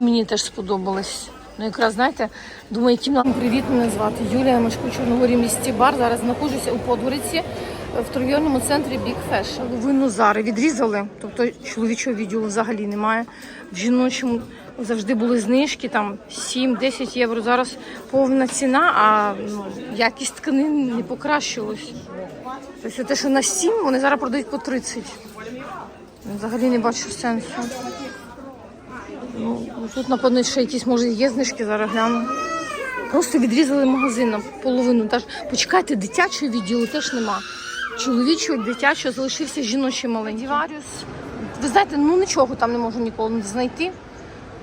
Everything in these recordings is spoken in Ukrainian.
Мені теж сподобалось. Ну, якраз знаєте, думаю, кімната. Привіт, мене звати Юлія. У Чорногорі місті бар. Зараз знаходжуся у подвориці е, в торгівельному центрі Big Fashion. Половину зари відрізали, тобто чоловічого відділу взагалі немає. В жіночому завжди були знижки, там 7-10 євро. Зараз повна ціна, а ну, якість тканин не покращилась. Тобто те, що на 7, вони зараз продають по 30. Взагалі не бачу сенсу. Ну, тут, напевно, ще якісь, може, є знижки, зараз гляну. Просто відрізали магазин на половину. Почекайте, дитячого відділу теж нема. Чоловічого, дитячого залишився жіночий маленький. Варіус. Ви знаєте, ну нічого там не можу ніколи не знайти.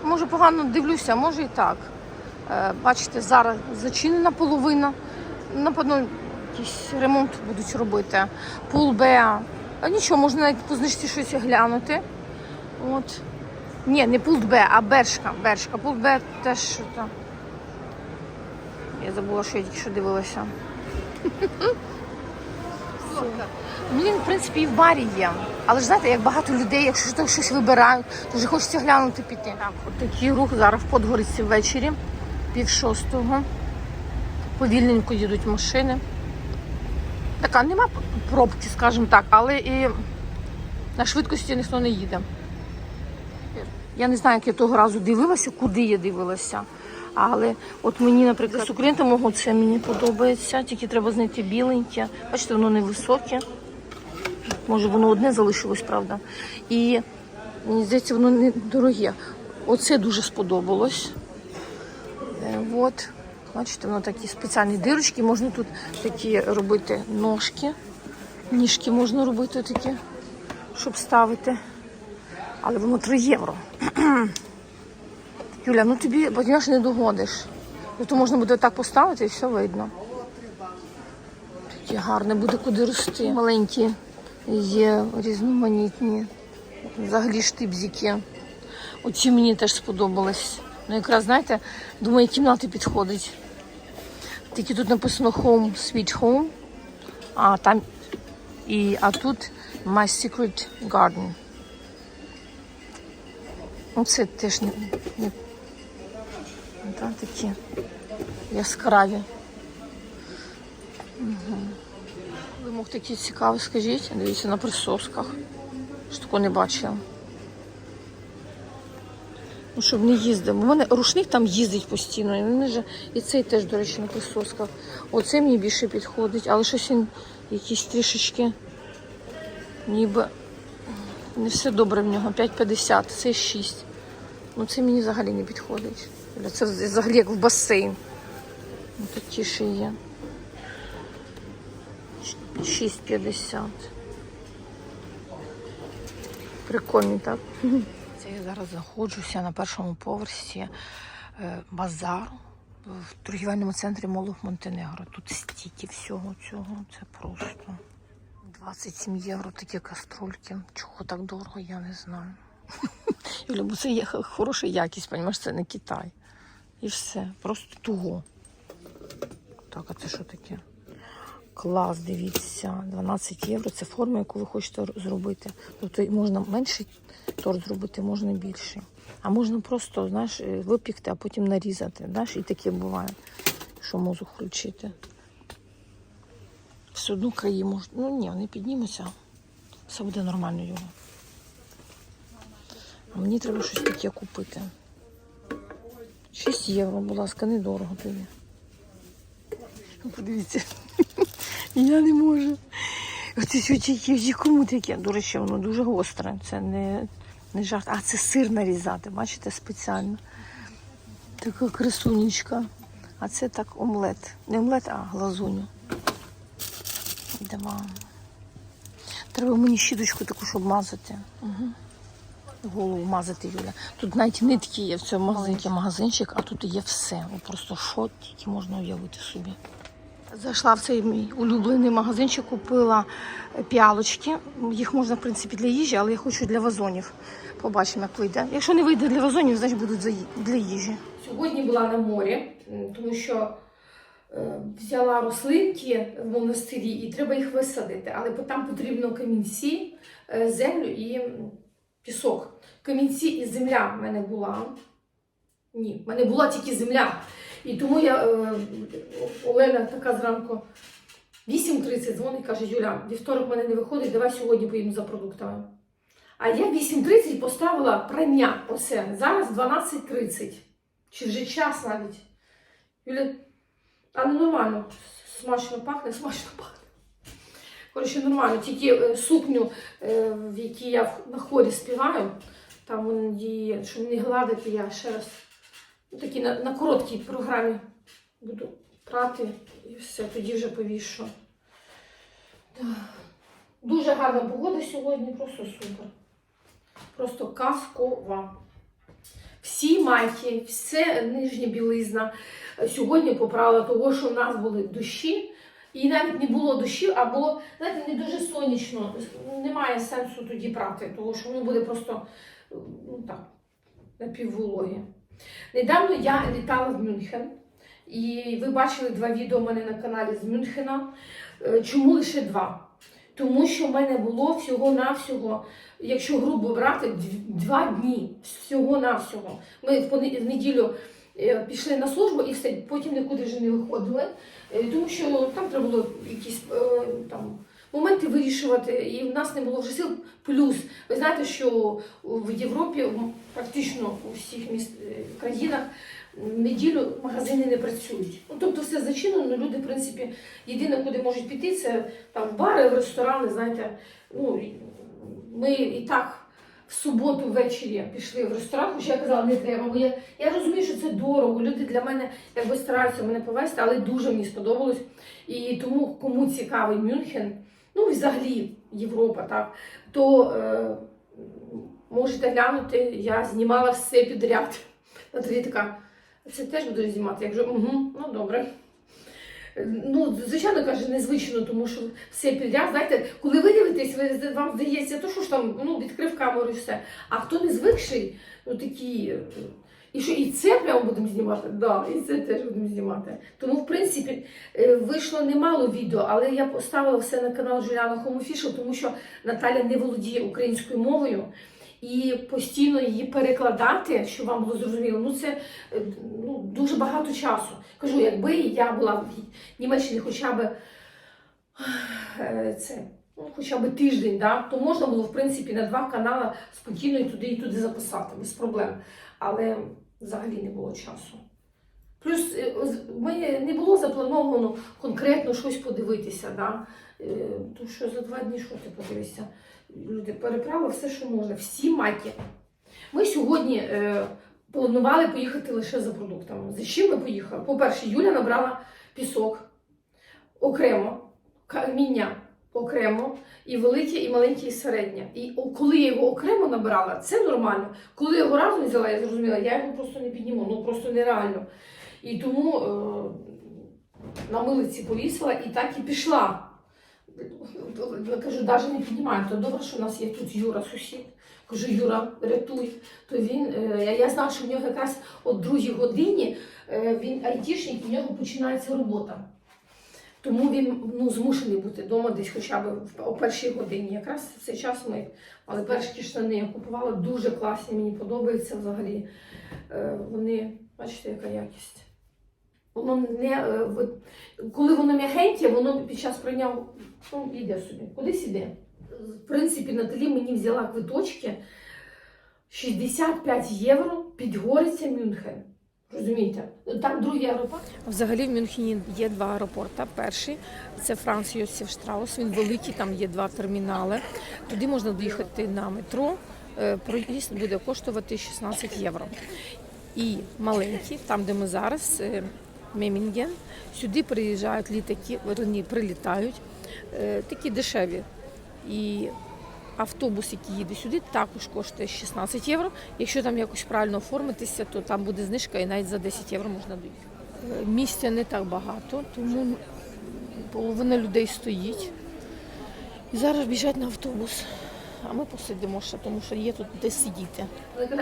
Може, погано дивлюся, може і так. Е, бачите, зараз зачинена половина. Напевно, якийсь ремонт будуть робити. Пул Б. А нічого, можна навіть по знижці щось глянути. От. Ні, не пулт Б, а Бершка. Бершка. Пулт Б теж що там. Я забула, що я тільки що дивилася. Він, в принципі, і в барі є. Але ж знаєте, як багато людей, якщо там щось вибирають, то вже хочеться глянути піти. Так, от такий рух зараз в Подгориці ввечері, пів шостого. Повільненько їдуть машини. Така нема пробки, скажімо так, але і на швидкості ніхто не їде. Я не знаю, як я того разу дивилася, куди я дивилася. Але от мені, наприклад, сукринта мого це мені подобається, тільки треба знайти біленьке. Бачите, воно невисоке. Може, воно одне залишилось, правда. І мені здається, воно не дороге. Оце дуже сподобалось. Е, От. Бачите, воно такі спеціальні дирочки. Можна тут такі робити ножки. Ніжки можна робити такі, щоб ставити. Але воно 3 євро. Юля, ну тобі, розумієш, не догодиш. Ну, то можна буде так поставити і все видно. Такі гарне, буде куди рости. Маленькі є різноманітні. Взагалі штибзики. Оці мені теж сподобались. Ну, якраз, знаєте, думаю, кімнати підходить. Тільки тут написано Home Sweet Home, а там і а тут My Secret Garden. Ну, це теж не, не та, такі яскраві. Угу. Вимог такий цікавий, скажіть. Дивіться на присосках. Що такого не бачила. Ну, щоб не їздив. У мене рушник там їздить постійно. І, вони же, і цей теж, до речі, на присосках. Оце мені більше підходить, але щось він якісь трішечки ніби не все добре в нього. 5,50, це 6. Ну це мені взагалі не підходить. Це взагалі як в басейн. Ну, такі ще є. 6,50. Прикольний, так? Це я зараз знаходжуся на першому поверсі е, базару в торгівельному центрі Молох Монтенегро. Тут стільки всього цього. Це просто 27 євро такі каструльки. Чого так дорого, я не знаю. Юля, бо це є хороша якість, розумієш, це не Китай. І все. Просто туго. Так, а це що таке? Клас, дивіться, 12 євро. Це форма, яку ви хочете зробити. Тобто можна менший торт зробити, можна більший. А можна просто, знаєш, випікти, а потім нарізати. Знаєш, і таке буває, що мозок включити. Все одно краї можна. Ну ні, не піднімуться. Все буде нормально, Юля. А мені треба щось таке купити. 6 євро, будь ласка, недорого тобі. Подивіться, я не можу. Оці сючі кому таке. До речі, воно дуже гостре. Це не, не жарт. А це сир нарізати, бачите, спеціально. Така красунечка. А це так омлет. Не омлет, а глазуню. Давай. Треба мені щіточку таку, щоб мазати. Угу. Голову мазати, Юля. Тут навіть нитки є в цьому маленький магазинчик, а тут є все. Просто що тільки можна уявити собі. Зайшла в цей мій улюблений магазинчик, купила піалочки. Їх можна, в принципі, для їжі, але я хочу для вазонів. Побачимо, як вийде. Якщо не вийде для вазонів, значить будуть для їжі. Сьогодні була на морі, тому що е, взяла рослинки в монастирі і треба їх висадити. Але там потрібно камінці, е, землю і пісок. Камінці і земля в мене була. Ні, в мене була тільки земля. І тому я е, Олена така зранку 8.30 дзвонить, каже, Юля, вівторок в мене не виходить, давай сьогодні поїдемо за продуктами. А я 8.30 поставила прання оце. Зараз 12.30. Чи вже час навіть. Юля, але нормально. Смачно пахне, смачно пахне. Коротше, нормально. Тільки е, сукню, е, в якій я на хорі співаю, там її, щоб не гладити, я ще раз ну, такі на, на короткій програмі буду прати і все, тоді вже повішу. Да. Дуже гарна погода сьогодні, просто супер. Просто казкова. Всі майки, все нижня білизна. Сьогодні поправила того, що в нас були дощі. І навіть не було дощів, а було, знаєте, не дуже сонячно. Немає сенсу тоді прати, тому що воно буде просто ну, так, напіввологі. Недавно я літала в Мюнхен, і ви бачили два відео у мене на каналі з Мюнхена. Е, Чому лише два? Тому що в мене було всього-навсього, якщо грубо брати, два дні. Всього-навсього. Ми в неділю е, пішли на службу і все, потім нікуди вже не виходили, тому що там треба було якісь е, там. Моменти вирішувати, і в нас не було вже сил. Плюс, ви знаєте, що в Європі практично у всіх міст е, країнах неділю магазини не працюють. Ну, тобто все зачинено. Люди, в принципі, єдине, куди можуть піти, це там в бари, в ресторани. Знаєте, ну ми і так в суботу ввечері пішли в ресторан, хоча я казала, не треба. Бо я, я розумію, що це дорого. Люди для мене якби стараються мене повезти, але дуже мені сподобалось. І тому, кому цікавий Мюнхен, ну і взагалі Європа, так, то е, можете глянути, я знімала все підряд. Наталі така, це теж буду знімати. Я кажу, угу, ну добре. Ну, звичайно, каже, незвично, тому що все підряд. Знаєте, коли ви дивитесь, ви, вам здається, то що ж там, ну, відкрив камеру і все. А хто не звикший, ну такі. І що і це прямо будемо знімати? Да, і це теж будемо знімати. Тому, в принципі, е, вийшло немало відео, але я поставила все на канал Home Official, тому що Наталя не володіє українською мовою. І постійно її перекладати, щоб вам було зрозуміло, ну це е, ну, дуже багато часу. Кажу, якби я була в Німеччині хоча б е, це, ну, хоча б тиждень, да, то можна було в принципі на два канали спокійно і туди і туди записати без проблем. Але взагалі не було часу. Плюс е, ми не було заплановано конкретно щось подивитися. Да? Е, Тому що за два дні що ти подивишся? Люди переправили все, що можна, всі маки. Ми сьогодні е, планували поїхати лише за продуктами. За чим ми поїхали? По-перше, Юля набрала пісок окремо, каміння окремо, і велике, і маленьке, і середнє. І коли я його окремо набрала, це нормально. Коли я його разом взяла, я зрозуміла, я його просто не підніму, ну просто нереально. І тому е, на милиці повісила і так і пішла. Я кажу, навіть не піднімаю. То добре, що у нас є тут Юра, сусід. Кажу, Юра, рятуй. То він, е, я- знаю, що в нього якраз о другій годині е, він айтішник, в нього починається робота. Тому він ну, змушений бути вдома десь хоча б о першій годині. Якраз в цей час ми але перші штани я купувала дуже класні, мені подобаються взагалі. Е, Вони, бачите, яка якість. Воно не е, коли воно м'ягеньке, воно під час прийняв, ну, іде собі, кудись іде. В принципі, Наталі мені взяла квиточки 65 євро Підгориця Мюнхен. Розумієте? Там другий аеропорт. Взагалі в Мюнхені є два аеропорти. Перший це Франц Йосиф Штраус. Він великий, там є два термінали. Туди можна доїхати на метро. Е, Проїзд буде коштувати 16 євро. І маленький, там де ми зараз, е, Мемінген, сюди приїжджають літаки, вони прилітають, е, такі дешеві. І автобус, який їде сюди, також коштує 16 євро. Якщо там якось правильно оформитися, то там буде знижка і навіть за 10 євро можна доїхати. Е, Місця не так багато, тому половина людей стоїть. І зараз біжать на автобус. А ми посидимо ще, тому що є тут де сидіти.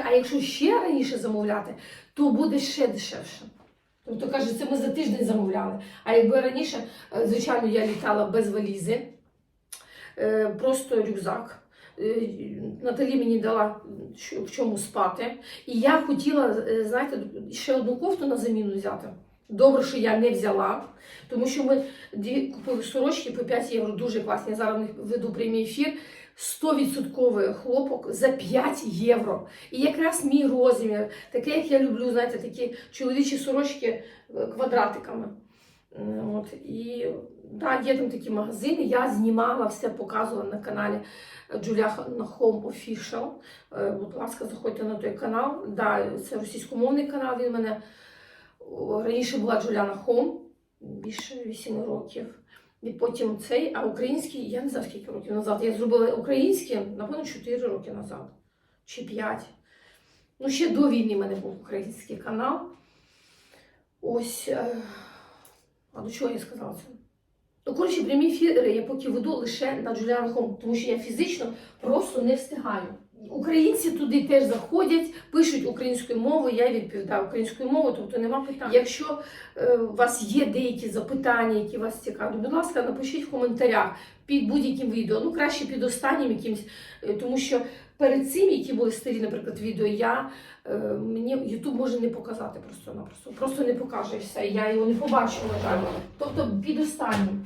А якщо ще раніше замовляти, то буде ще дешевше. Тобто каже, це ми за тиждень замовляли. А якби раніше, е, звичайно, я літала без валізи, е, просто рюкзак. е, Наталі мені дала в чому спати. І я хотіла, знаєте, ще одну кофту на заміну взяти. Добре, що я не взяла, тому що ми купили сорочки по 5 євро, дуже класні. Я зараз веду прямий ефір. 100% хлопок за 5 євро. І якраз мій розмір, таке, як я люблю, знаєте, такі чоловічі сорочки е, квадратиками. От, і да, є там такі магазини. Я знімала все, показувала на каналі Juliana Home Official. Е, Будь ласка, заходьте на той канал. Да, це російськомовний канал. Він мене раніше була Juliana Home, більше 8 років. І потім цей, а український, я не знаю скільки років назад. Я зробила український, напевно, 4 роки назад. Чи 5. Ну, ще до війни в мене був український канал. Ось. е, А до чого я сказала це? Ну, коротше, прямі ефіри я поки веду лише на Juliana Home, тому що я фізично просто не встигаю. Українці туди теж заходять, пишуть українською мовою, я відповідаю українською мовою, тобто нема питань. Якщо е, у вас є деякі запитання, які вас цікавлять, будь ласка, напишіть в коментарях під будь-яким відео. Ну, краще під останнім якимсь, е, тому що перед цим, які були старі, наприклад, відео, я е, мені YouTube може не показати просто-напросто. Просто не покаже все. Я його не побачу, на жаль. Тобто під останнім.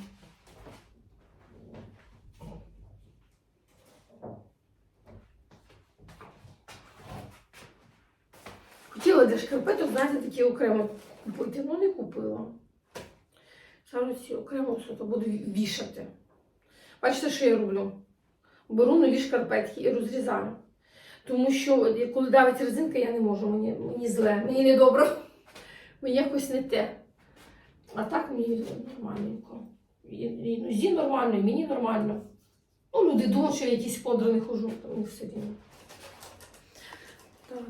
Хотіла для знаєте, такі окремо купити, ну не купила. Зараз ці окремо все то буду вішати. Бачите, що я роблю? Беру нові шкарпетки і розрізаю. Тому що коли давить резинка, я не можу, мені, мені зле, мені не добре. Мені якось не те. А так мені нормальненько. І, нормально, і мені нормально. Ну, люди думають, що я якісь подри не хожу, то мені все рівно.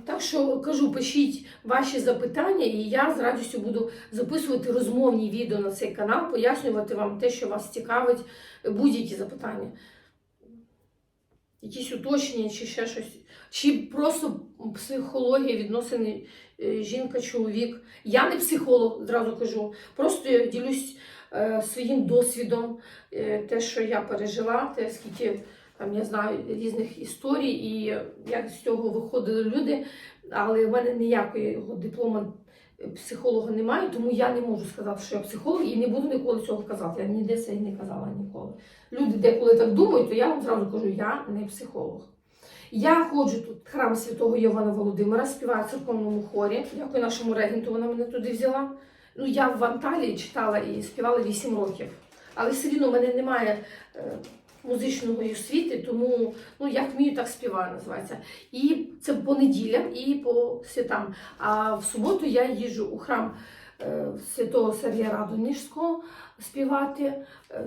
Так, що кажу, пишіть ваші запитання, і я з радістю буду записувати розмовні відео на цей канал, пояснювати вам те, що вас цікавить, будь-які запитання. Якісь уточнення, чи ще щось, чи просто психологія відносини е, жінка-чоловік. Я не психолог, зразу кажу. Просто я ділюсь е, своїм досвідом, е, те, що я пережила, те, скільки там я знаю різних історій, і як з цього виходили люди. Але в мене ніякого диплома е, психолога немає, тому я не можу сказати, що я психолог, і не буду ніколи цього казати. Я ніде це не казала ніколи. Люди деколи так думають, то я вам зразу кажу, я не психолог. Я ходжу тут в храм святого Йована Володимира, співаю в церковному хорі. Дякую нашому регенту, вона мене туди взяла. Ну, я в Анталії читала і співала 8 років. Але все рівно в мене немає е, музичної освіти, тому ну, як вмію, так співаю, називається. І це по неділям і по святам. А в суботу я їжджу у храм е, святого Сергія Радонежського співати е,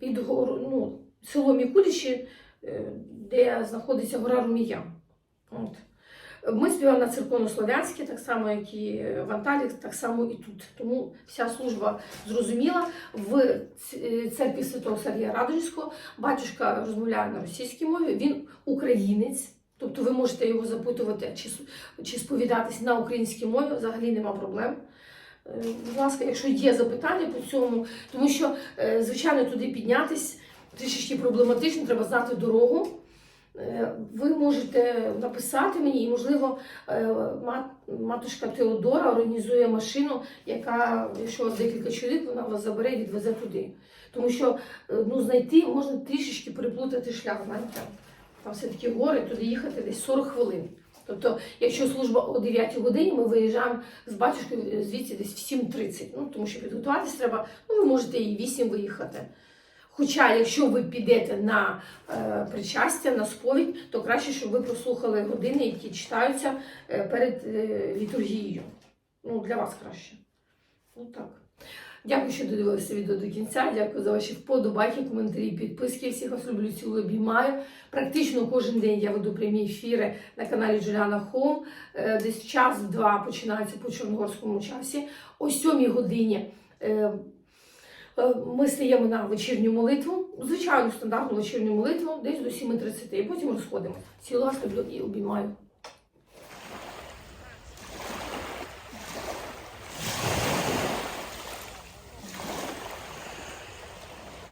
під гору, ну, село Мікуліші, е, де знаходиться гора Румія. От. Ми співаємо на церковнослов'янській, так само, як і в Анталії, так само і тут. Тому вся служба зрозуміла. В церкві Святого Сергія Радонежського батюшка розмовляє на російській мові, він українець. Тобто ви можете його запитувати чи, чи сповідатись на українській мові, взагалі нема проблем. Е, Будь ласка, якщо є запитання по цьому, тому що, е, звичайно, туди піднятись трішечки проблематично, треба знати дорогу. Е, Ви можете написати мені, і, можливо, е, матушка Теодора організує машину, яка, якщо декілька чоловік, вона вас забере і відвезе туди. Тому що е, ну, знайти можна трішечки переплутати шлях, знаєте. Там все-таки гори, туди їхати десь 40 хвилин. Тобто, якщо служба о 9 годині, ми виїжджаємо з батюшкою звідси десь в 7.30. Ну, тому що підготуватись треба, ну ви можете і в 8 виїхати. Хоча, якщо ви підете на е, причастя, на сповідь, то краще, щоб ви прослухали години, які читаються е, перед е, літургією. Ну, для вас краще. Ну так. Дякую, що додивилися відео до кінця. Дякую за ваші вподобайки, коментарі, підписки. Всіх вас люблю, цілую, обіймаю. Практично кожен день я веду прямі ефіри на каналі Джуліана Хоум. Е, Десь час-два починається по чорногорському часі. О 7 годині. е, Ми стаємо на вечірню молитву, звичайну стандартну вечірню молитву, десь до 7.30, і потім розходимо. Цілую вас люблю і обіймаю.